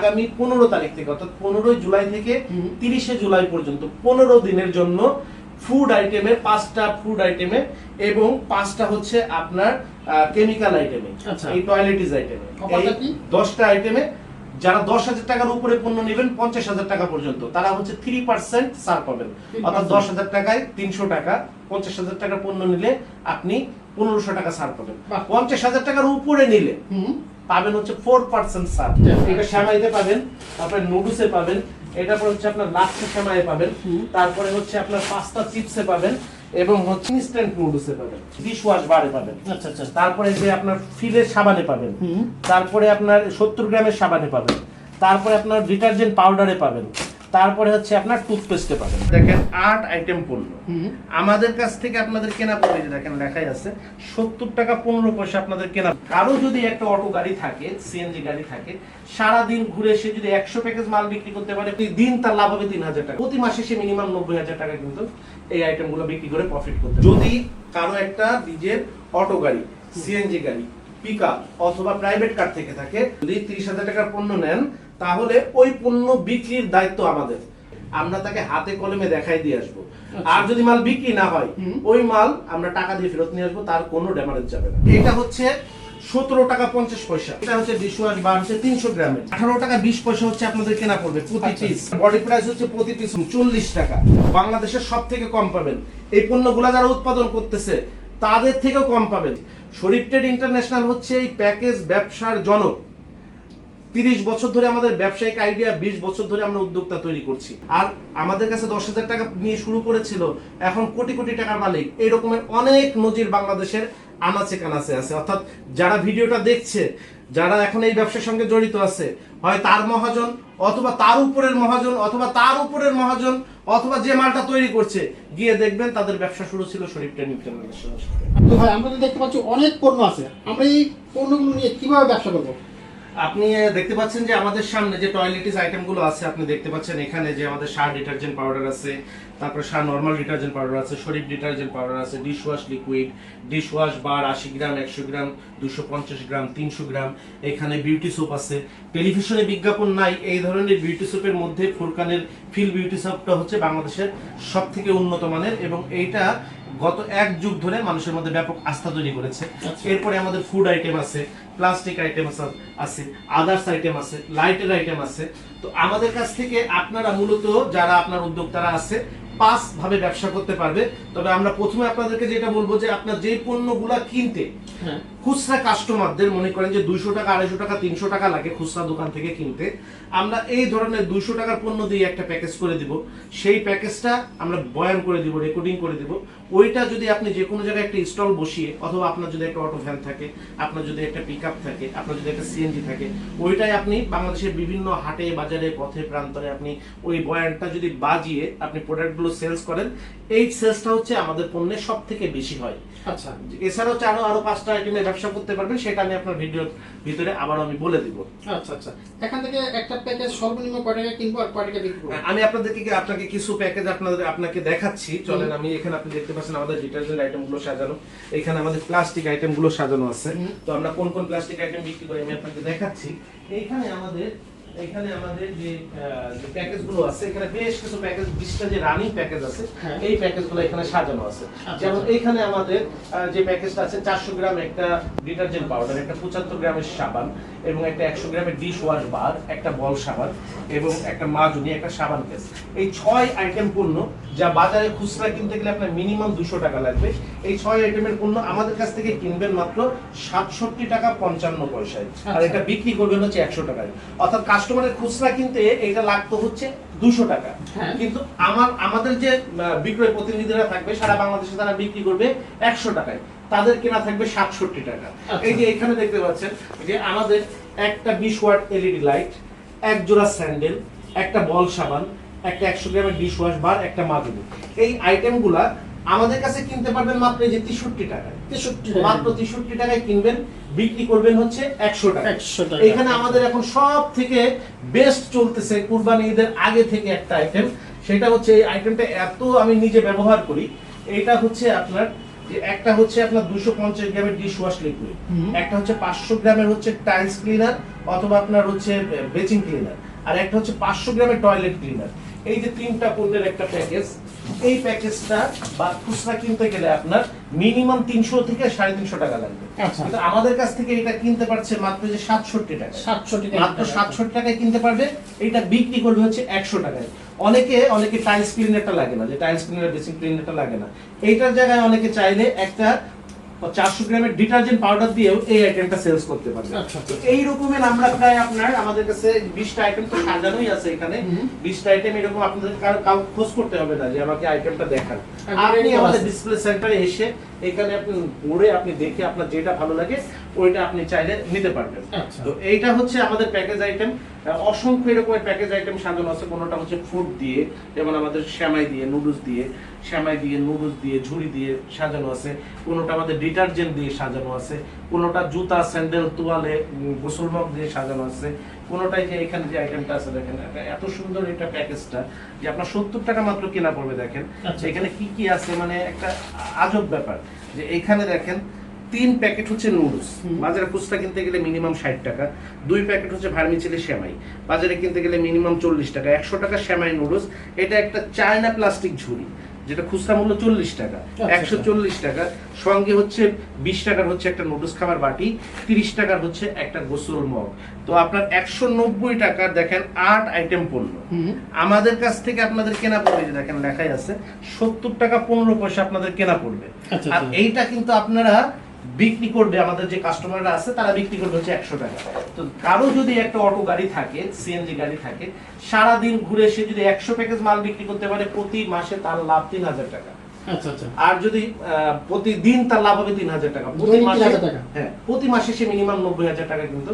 আগামী পনেরো তারিখ থেকে অর্থাৎ পনেরোই জুলাই থেকে তিরিশে জুলাই পর্যন্ত পনেরো দিনের জন্য ফুড আইটেমের পাঁচটা ফুড আইটেমে এবং পাঁচটা হচ্ছে আপনার কেমিক্যাল আইটেমে আচ্ছা। এই টয়লেটিস আইটেমে? দশটা আইটেমে যারা দশ হাজার টাকার উপরে পণ্য নেবেন পঞ্চাশ হাজার টাকা পর্যন্ত তারা হচ্ছে থ্রি পার্সেন্ট ছাড় পাবেন অর্থাৎ দশ হাজার টাকায় তিনশো টাকা পঞ্চাশ হাজার টাকার পণ্য নিলে আপনি পনেরোশো টাকা ছাড় পাবেন। পঞ্চাশ হাজার টাকার উপরে নিলে হুম। পাবেন হচ্ছে ফোর পার্সেন্ট ছাড়। এটা শ্যামাইতে পাবেন তারপরে নুডলসে পাবেন এটা পরে হচ্ছে আপনার লাচ্ছা শ্যামাই পাবেন হুম। তারপরে হচ্ছে আপনার পাস্তা চিপসে পাবেন এবং হচ্ছে ইনস্ট্যান্ট নুডলসে পাবেন ডিশ ওয়াশ বারে পাবেন। আচ্ছা আচ্ছা। তারপরে যে আপনার ফিলের সাবানে পাবেন হুম। তারপরে আপনার সত্তর গ্রামের সাবানে পাবেন তারপরে আপনার ডিটারজেন্ট পাউডারে পাবেন। তারপরে হচ্ছে আপনার টুথপেস্টে পাবেন। দেখেন আট আইটেম পণ্য আমাদের কাছ থেকে আপনাদের কেনা পড়ে দেখেন লেখাই আছে সত্তর টাকা পনেরো পয়সা আপনাদের কেনা। কারও যদি একটা অটো গাড়ি থাকে সিএনজি গাড়ি থাকে সারা দিন ঘুরে সে যদি একশো প্যাকেজ মাল বিক্রি করতে পারে প্রতি দিন তার লাভ হবে তিন হাজার টাকা। প্রতি মাসে সে মিনিমাম নব্বই হাজার টাকা কিন্তু এই আইটেমগুলো বিক্রি করে প্রফিট করতে যদি কারও একটা নিজের অটো গাড়ি সিএনজি গাড়ি পিক অথবা প্রাইভেট কার থেকে থাকে যদি তিরিশ হাজার টাকার পণ্য নেন তাহলে ওই পণ্য বিক্রির দায়িত্ব আমাদের। আমরা তাকে হাতে কলমে দেখাই দিয়ে আসব। আর যদি মাল বিক্রি না হয় ওই মাল আমরা টাকা দিয়ে ফেরত নিয়ে আসব তার কোনো ড্যামারেজ যাবে না। এটা হচ্ছে সতেরো টাকা পঞ্চাশ পয়সা। এটা হচ্ছে ডিশওয়াশ বার হচ্ছে তিনশো গ্রামের। আঠারো টাকা বিশ পয়সা হচ্ছে আপনাদের কেনা পড়বে প্রতি আচ্ছা। পিস বডি প্রাইস হচ্ছে প্রতি পিস চল্লিশ টাকা। বাংলাদেশের সব থেকে কম পাবেন। এই পণ্যগুলা যারা উৎপাদন করতেছে তাদের থেকেও কম পাবেন। শরীফ ট্রেড ইন্টারন্যাশনাল হচ্ছে এই প্যাকেজ ব্যবসার জনক। তিরিশ বছর ধরে আমাদের ব্যবসায়িক আইডিয়া বিশ বছর ধরে আমরা উদ্যোক্তা তৈরি করছি। আর আমাদের কাছে দশ হাজার টাকা নিয়ে শুরু করেছিল, এখন কোটি কোটি টাকার মালিক। এই রকমের অনেক নজির বাংলাদেশের আনাচে কানাচে আছে। অর্থাৎ যারা ভিডিওটা দেখছে, যারা এখন এই ব্যবসার সঙ্গে জড়িত আছে, হয় তার মহাজন অথবা তার উপরের মহাজন অথবা তার উপরের মহাজন অথবা যে মালটা তৈরি করছে, গিয়ে দেখবেন তাদের ব্যবসা শুরু ছিল শরীফ সাথে। তো ভাই, আমরা তো দেখতে পাচ্ছি অনেক পণ্য আছে। আমরা এই পণ্যগুলো নিয়ে কীভাবে ব্যবসা করব? আপনি দেখতে পাচ্ছেন যে আমাদের সামনে যে টয়লেটিস আইটেমগুলো আছে আপনি দেখতে পাচ্ছেন এখানে যে আমাদের সার ডিটারজেন্ট পাউডার আছে তারপর সার নর্মাল ডিটারজেন্ট পাউডার আছে শরীফ ডিটারজেন্ট পাউডার আছে dish wash liquid dish wash bar আশি গ্রাম একশো গ্রাম দুশো পঞ্চাশ গ্রাম তিনশো গ্রাম এখানে বিউটি সোপ আছে টেলিভিশনে বিজ্ঞাপন নাই এই ধরনের বিউটি সোপের মধ্যে ফুরকানের ফিল বিউটি সোপটা হচ্ছে বাংলাদেশের সব থেকে উন্নত মানের এবং এইটা গত এক যুগ ধরে মানুষের মধ্যে ব্যাপক আস্থা তৈরি করেছে আচ্ছা। এরপরে আমাদের ফুড আইটেম আছে প্লাস্টিক আইটেম আছে আদার্স আইটেম আছে লাইটের আইটেম আছে। তো আমাদের কাছ থেকে আপনারা মূলত যারা আপনার উদ্যোক্তারা আছে পাঁচ ভাবে ব্যবসা করতে পারবে। তবে আমরা প্রথমে আপনাদেরকে যেটা বলব যে আপনার যে পণ্যগুলা কিনতে খুচরা কাস্টমারদের মনে করেন যে দুইশো টাকা, আড়াইশো টাকা, তিনশো টাকা লাগে খুচরা দোকান থেকে কিনতে। আমরা এই ধরনের দুইশো টাকার পণ্য দিয়ে একটা প্যাকেজ করে দিব। সেই প্যাকেজটা আমরা বয়ান করে দিব রেকর্ডিং করে দিব। ওইটা যদি আপনি যে কোনো জায়গায় একটা স্টল বসিয়ে, অথবা আপনার যদি একটা অটো ভ্যান থাকে, আপনার যদি একটা পিক থাকে, আপনার যদি একটা সিএনজি থাকে, ওইটাই আপনি বাংলাদেশের বিভিন্ন হাটে, বাজারে, পথে, প্রান্তরে আপনি ওই বয়ানটা যদি বাজিয়ে আপনি প্রোডাক্টগুলো সেলস করেন, এই সেলসটা হচ্ছে আমাদের পণ্যের সব থেকে বেশি হয়। আচ্ছা এছাড়াও হচ্ছে আরও আরও পাঁচটা আইটেমের ব্যবসা করতে পারবেন সেটা আমি আপনার ভিডিওর ভিতরে আবার আমি বলে দিব। আচ্ছা আচ্ছা। এখান থেকে একটা প্যাকেজ সর্বনিম্ন কয় টাকা কিনবো আর কয় টাকা বিক্রি করব? আমি আপনাদেরকে আপনাকে কিছু প্যাকেজ আপনাদের আপনাকে দেখাচ্ছি। চলেন আমি এখানে আপনি দেখতে পাচ্ছেন আমাদের ডিটারজেন্ট আইটেমগুলো সাজানো। এখানে আমাদের প্লাস্টিক আইটেমগুলো সাজানো আছে। তো আমরা কোন কোন প্লাস্টিক আইটেম বিক্রি করি আমি আপনাকে দেখাচ্ছি। এইখানে আমাদের এখানে আমাদের যে প্যাকেজগুলো আছে এখানে বেশ কিছু প্যাকেজ বিশটা যে রানিং প্যাকেজ আছে হ্যাঁ। এই প্যাকেজগুলো এখানে সাজানো আছে আচ্ছা, যেমন আচ্ছা। এখানে আমাদের যে প্যাকেজটা আছে চারশো গ্রাম একটা ডিটারজেন্ট পাউডার একটা পঁচাত্তর গ্রামের সাবান এবং একটা একশো গ্রামের ডিশ ওয়াশ বার একটা বল সাবান এবং একটা মাজুনি একটা সাবান কেস এই ছয় আইটেম পণ্য যা বাজারে খুচরা কিনতে গেলে আপনার মিনিমাম দুশো টাকা লাগবে এই ছয় আইটেমের পণ্য আমাদের কাছ থেকে কিনবেন মাত্র সাতষট্টি টাকা পঞ্চান্ন পয়সায় আর আচ্ছা। এটা বিক্রি করবেন হচ্ছে একশো টাকায় অর্থাৎ কাস্টমারের খুচরা কিনতে এটা লাগতো হচ্ছে দুশো টাকা হ্যাঁ। কিন্তু আমার আমাদের যে বিক্রয় প্রতিনিধিরা থাকবে সারা বাংলাদেশে তারা বিক্রি করবে একশো টাকায় তাদের কেনা থাকবে সাতষট্টি টাকা আচ্ছা। এই যে এখানে দেখতে পাচ্ছেন যে আমাদের একটা বিশ ওয়াট এলইডি লাইট এক জোড়া স্যান্ডেল একটা বল সাবান একটা একশো গ্রামের ডিশ ওয়াশ বার একটা মাজুনি এই আইটেমগুলা আমাদের কাছে কিনতে পারবেন মাত্র যে তেষট্টি টাকায়। তেষট্টি মাত্র তেষট্টি টাকায় কিনবেন বিক্রি করবেন হচ্ছে একশো টাকা। 100 টাকা। এখানে আমাদের এখন সব থেকে বেস্ট চলতেছে কুরবানি ঈদের আগে থেকে একটা আইটেম সেটা হচ্ছে এই আইটেমটা এত আমি নিজে ব্যবহার করি। এটা হচ্ছে আপনার একটা হচ্ছে আপনার দুশো পঞ্চাশ গ্রামের ডিশ ওয়াশ লিকুইড একটা হচ্ছে পাঁচশো গ্রামের হচ্ছে টাইলস ক্লিনার অথবা আপনার হচ্ছে বেচিং ক্লিনার আর একটা হচ্ছে পাঁচশো গ্রামের টয়লেট ক্লিনার এই যে তিনটা পণ্যের একটা প্যাকেজ এই প্যাকেজটা বা খুচরা কিনতে গেলে আপনার মিনিমাম তিনশো থেকে সাড়ে তিনশো টাকা লাগবে। আচ্ছা। কিন্তু আমাদের কাছ থেকে এটা কিনতে পারছে মাত্র যে সাতষট্টি টাকা সাতষট্টি মাত্র সাতষট্টি টাকায় কিনতে পারবে এটা বিক্রি করবে হচ্ছে একশো টাকায়। অনেকে অনেকে টাইলস ক্লিনারটা লাগে না যে টাইলস ক্লিনার বেসিক ক্লিনারটা লাগে না। এইটার জায়গায় অনেকে চাইলে একটা চারশো গ্রামের ডিটারজেন্ট পাউডার দিয়েও এই আইটেমটা সেলস করতে পারবে আচ্ছা, আচ্ছা। এই রকমের আমরা প্রায় আপনার আমাদের কাছে বিশটা আইটেম তো সাজানোই আছে এখানে। বিশটা আইটেম এরকম আপনাদের কাউ খোঁজ করতে হবে না যে আমাকে আইটেমটা দেখান আর আপনি আমাদের ডিসপ্লে সেন্টারে এসে এখানে আপনি পড়ে আপনি দেখে আপনার যেটা ভালো লাগে ওইটা আপনি চাইলে নিতে পারবেন। আচ্ছা। তো এইটা হচ্ছে আমাদের প্যাকেজ আইটেম অসংখ্য এরকমের প্যাকেজ আইটেম সাজানো আছে। কোনোটা হচ্ছে ফুড দিয়ে যেমন আমাদের শ্যামাই দিয়ে নুডলস দিয়ে শ্যামাই দিয়ে নুডলস দিয়ে ঝুড়ি দিয়ে সাজানো আছে। কোনোটা আমাদের ডিটারজেন্ট দিয়ে সাজানো আছে। কোনোটা জুতা স্যান্ডেল তোয়ালে উম, গোসল মগ দিয়ে সাজানো আছে। কোনোটাই যে এখানে যে আইটেমটা আছে দেখেন এটা এত সুন্দর এটা প্যাকেজটা যে আপনার সত্তর টাকা মাত্র কেনা পড়বে দেখেন। আচ্ছা। এখানে কি কি আছে? মানে একটা আজব ব্যাপার। যে এখানে দেখেন তিন প্যাকেট হচ্ছে নুডলস। বাজারে খুচরা কিনতে গেলে মিনিমাম ষাট টাকা। দুই প্যাকেট হচ্ছে ভার্মিচেলি শ্যামাই বাজারে কিনতে গেলে মিনিমাম চল্লিশ টাকা। একশো টাকা শ্যামাই নুডলস। এটা একটা চায়না প্লাস্টিক ঝুড়ি যেটা খুচরা মূল্য চল্লিশ টাকা। আচ্ছা, একশো আচ্ছা। চল্লিশ টাকা। সঙ্গে হচ্ছে বিশ টাকার হচ্ছে একটা নুডলস খাবার বাটি তিরিশ টাকার হচ্ছে একটা গোসল মগ। তো আপনার একশো নব্বই টাকার দেখেন আট আইটেম পণ্য। আমাদের কাছ থেকে আপনাদের কেনা পড়বে যে দেখেন লেখাই আছে সত্তর টাকা পনেরো পয়সা আপনাদের কেনা পড়বে। আচ্ছা, আর। এইটা কিন্তু আপনারা বিক্রি করবে আমাদের যে কাস্টমাররা আছে তারা বিক্রি করবে হচ্ছে একশো টাকা। তো কারও যদি একটা অটো গাড়ি থাকে সিএনজি গাড়ি থাকে সারা দিন ঘুরে সে যদি একশো প্যাকেজ মাল বিক্রি করতে পারে প্রতি মাসে তার লাভ তিন হাজার টাকা। আচ্ছা আচ্ছা। আর যদি আহ, প্রতিদিন তার লাভ হবে তিন হাজার টাকা। প্রতি মাসে হ্যাঁ প্রতি মাসে সে মিনিমাম নব্বই হাজার টাকা কিন্তু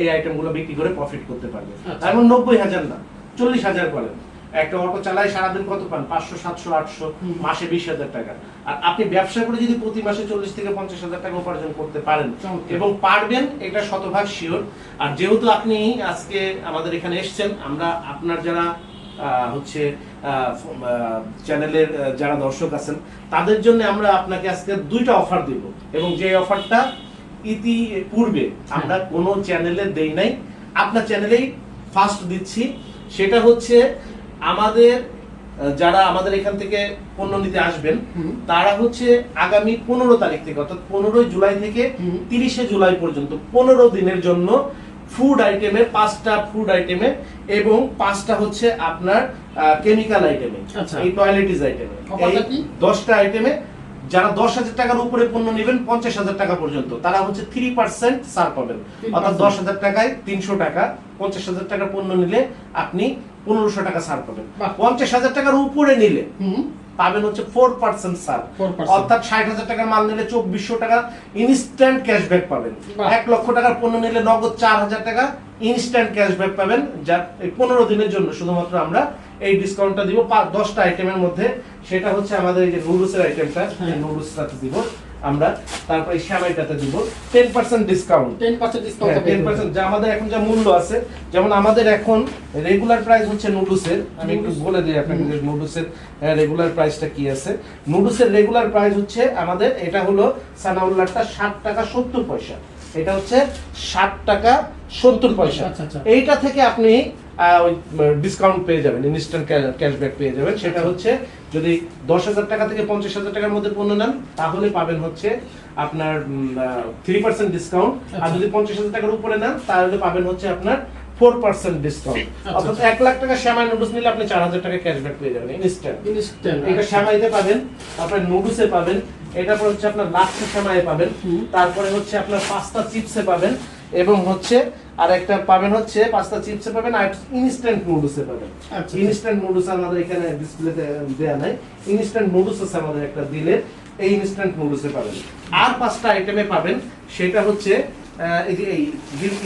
এই আইটেমগুলো বিক্রি করে প্রফিট করতে পারবে। আচ্ছা। এমন নব্বই হাজার না চল্লিশ হাজার করেন একটা অটো চালায় সারাদিন কত পান? পাঁচশো সাতশো আটশো মাসে বিশ হাজার টাকা। আর আপনি ব্যবসা করে যদি প্রতি মাসে চল্লিশ থেকে পঞ্চাশ হাজার টাকা উপার্জন করতে পারেন এবং পারবেন এটা শতভাগ শিওর আর যেহেতু আপনি আজকে আমাদের এখানে এসেছেন আমরা আপনার যারা হচ্ছে চ্যানেলের যারা দর্শক আছেন তাদের জন্য আমরা আপনাকে আজকে দুইটা অফার দিব। এবং যে অফারটা ইতি পূর্বে আমরা কোনো চ্যানেলে দেই নাই আপনার চ্যানেলেই ফার্স্ট দিচ্ছি। সেটা হচ্ছে আমাদের যারা আমাদের এখান থেকে পণ্য নিতে আসবেন তারা হচ্ছে আগামী পনেরো তারিখ থেকে অর্থাৎ পনেরোই জুলাই থেকে তিরিশে জুলাই পর্যন্ত পনেরো দিনের জন্য ফুড আইটেমের পাঁচটা ফুড আইটেমে এবং পাঁচটা হচ্ছে আপনার কেমিক্যাল আইটেমে আচ্ছা। এই টয়লেটিস আইটেমে দশটা আইটেমে যারা দশ হাজার টাকার উপরে পণ্য নেবেন পঞ্চাশ হাজার টাকা পর্যন্ত তারা হচ্ছে থ্রি পার্সেন্ট ছাড় পাবেন। অর্থাৎ দশ হাজার টাকায় তিনশো টাকা পঞ্চাশ হাজার টাকার পণ্য নিলে আপনি পনেরোশো টাকা ছাড় পাবেন। পঞ্চাশ হাজার টাকার উপরে নিলে পাবেন হচ্ছে ফোর পার্সেন্ট ছাড়। অর্থাৎ ষাট হাজার টাকার মাল নিলে চব্বিশশো টাকা ইনস্ট্যান্ট ক্যাশব্যাক পাবেন। এক লক্ষ টাকার পণ্য নিলে নগদ চার হাজার টাকা ইনস্ট্যান্ট ক্যাশব্যাক পাবেন যা এই পনেরো দিনের জন্য শুধুমাত্র আমরা এই ডিসকাউন্টটা দিব। দশটা আইটেমের মধ্যে সেটা হচ্ছে আমাদের এই যে নুডলসের আইটেমটা। নুডলসটাতে দিব। আমরা তারপর শ্যামাইটাতে দিব। Ten percent discount ten percent discount ten percent যা আমাদের এখন যা মূল্য আছে যেমন আমাদের এখন রেগুলার প্রাইস হচ্ছে নুডলসের। আমি একটু বলে দিই আপনাকে যে নুডলসের রেগুলার প্রাইসটা কি আছে। নুডলসের রেগুলার প্রাইস হচ্ছে আমাদের এটা হলো সানাউল্লাহটা ষাট টাকা সত্তর পয়সা। এটা হচ্ছে ষাট টাকা সত্তর পয়সা। আচ্ছা, আচ্ছা। এইটা থেকে আপনি ডিসকাউন্ট পেয়ে যাবেন ইনস্ট্যান্ট ক্যাশব্যাক পেয়ে যাবেন। সেটা হচ্ছে যদি দশ হাজার টাকা থেকে পঞ্চাশ হাজার টাকার মধ্যে পণ্য নেন তাহলে পাবেন হচ্ছে আপনার থ্রি পার্সেন্ট ডিসকাউন্ট আর আচ্ছা। যদি পঞ্চাশ হাজার টাকার উপরে নেন তাহলে পাবেন হচ্ছে আপনার ফোর পার্সেন্ট ডিসকাউন্ট আচ্ছা, অর্থাৎ আচ্ছা। এক লাখ টাকা শ্যামাই নুডলস নিলে আপনি চার হাজার টাকা ক্যাশব্যাক পেয়ে যাবেন ইনস্ট্যান্ট এটা শ্যামাইতে পাবেন আপনার নুডলসে পাবেন এটা পর হচ্ছে আপনার লাচ্ছা শ্যামাইয়ে পাবেন। তারপরে হচ্ছে আপনার পাস্তা চিপসে পাবেন এবং হচ্ছে আর একটা পাবেন হচ্ছে পাস্তা চিপসে পাবেন আর ইনস্ট্যান্ট নুডলসে পাবেন। আচ্ছা। ইনস্ট্যান্ট নুডলস আমাদের এখানে ডিসপ্লেতে দেয়া নাই। ইনস্ট্যান্ট নুডলস আছে আমাদের একটা দিলে এই ইনস্ট্যান্ট নুডলসে পাবেন। আর পাঁচটা আইটেমে পাবেন সেটা হচ্ছে এই যে এই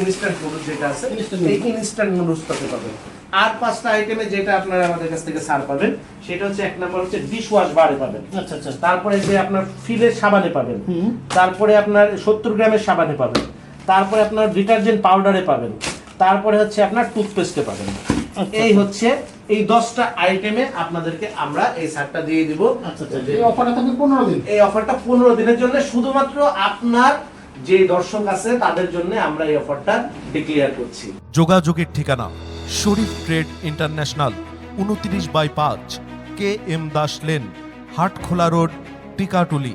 ইনস্ট্যান্ট নুডলস যেটা আছে এই। ইনস্ট্যান্ট নুডলসটাতে পাবেন। আর পাঁচটা আইটেমে যেটা আপনারা আমাদের কাছ থেকে সার পাবেন সেটা হচ্ছে এক নাম্বার হচ্ছে ডিশ ওয়াশ বারে পাবেন। আচ্ছা আচ্ছা। তারপরে যে আপনার ফিলের সাবানে পাবেন। তারপরে আপনার সত্তর গ্রামের সাবানে পাবেন। তারপরে আপনার ডিটারজেন্ট পাউডারে পাবেন। তারপরে হচ্ছে আপনার টুথপেস্টে পাবেন। আচ্ছা। এই হচ্ছে এই দশটা আইটেমে আপনাদেরকে আমরা এই শার্টটা দিয়ে দিব। আচ্ছা আচ্ছা এই অফারটা থাকবে পনেরো দিন? এই অফারটা পনেরো দিনের জন্য। শুধুমাত্র আপনার যে দর্শক আছে তাদের জন্য আমরা এই অফারটা ডিক্লেয়ার করছি। যোগাযোগের ঠিকানা শরীফ ট্রেড ইন্টারন্যাশনাল উনত্রিশ বাই পাঁচ K M Das lane Hatkhola road Tikatuli.